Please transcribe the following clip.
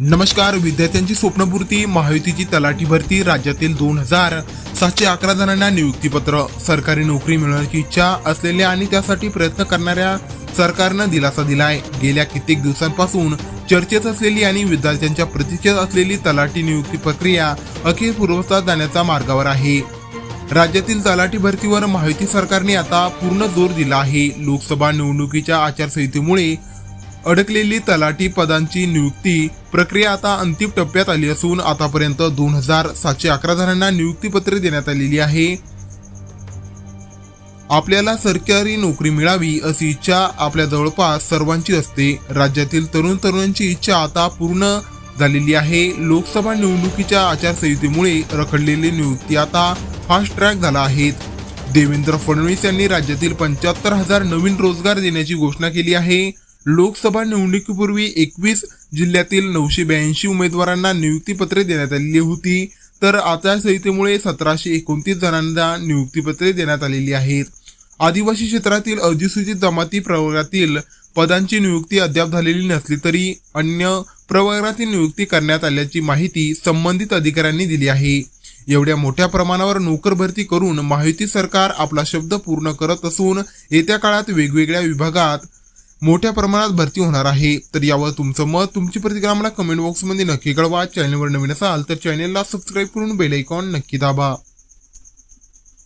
नमस्कार विद्यार्थ्यांची स्वप्नपूर्ती महायुतीची तलाठी भरती राज्यातील दोन हजार सातशे अकरा जणांना नियुक्तीपत्र. सरकारी नोकरी मिळवण्याची इच्छा असलेल्या आणि त्यासाठी प्रयत्न करणाऱ्या सरकारनं दिलासा दिलाय. गेल्या कित्येक दिवसांपासून चर्चेत असलेली आणि विद्यार्थ्यांच्या प्रतीक्षेत असलेली तलाठी नियुक्ती प्रक्रिया अखेर पूर्वस्तात जाण्याच्या मार्गावर आहे. राज्यातील तलाठी भरतीवर महायुती सरकारने आता पूर्ण जोर दिला आहे. लोकसभा निवडणुकीच्या आचारसंहितेमुळे अडकलेली तलाठी पदांची नियुक्ती प्रक्रिया आता अंतिम टप्प्यात आली असून आतापर्यंत दोन हजार सातशे अकरा जणांना नियुक्तीपत्रे देण्यात आलेली आहे. आपल्याला सरकारी नोकरी मिळावी अशी इच्छा आपल्या जवळपास सर्वांची असते. राज्यातील तरुण तरुणांची इच्छा आता पूर्ण झालेली आहे. लोकसभा निवडणुकीच्या आचारसंहितेमुळे रखडलेली नियुक्ती आता फास्ट ट्रॅक झाला आहेत देवेंद्र फडणवीस यांनी राज्यातील पंच्याहत्तर हजार नवीन रोजगार देण्याची घोषणा केली आहे. लोकसभा निवडणुकीपूर्वी एकवीस जिल्ह्यातील नऊशे ब्याऐंशी उमेदवारांना नियुक्तीपत्रे देण्यात आलेली होती. तर आचारसंहितेमुळे सतराशे एकोणतीस जणांना नियुक्तीपत्रे देण्यात आलेली आहेत. आदिवासी क्षेत्रातील अधिसूचित जमाती प्रवर्गातील पदांची नियुक्ती अद्याप झालेली नसली तरी अन्य प्रवर्गातील नियुक्ती करण्यात आल्याची माहिती संबंधित अधिकाऱ्यांनी दिली आहे. एवढ्या मोठ्या प्रमाणावर नोकर भरती करून माहिती सरकार आपला शब्द पूर्ण करत असून येत्या काळात वेगवेगळ्या विभागात मोठ्या प्रमाणात भरती होणार आहे. तर यावर तुमचं मत तुमची प्रतिक्रिया मला कमेंट बॉक्समध्ये नक्की कळवा. चॅनलवर नवीन असाल तर चॅनलला सबस्क्राईब करून बेल आयकॉन नक्की दाबा.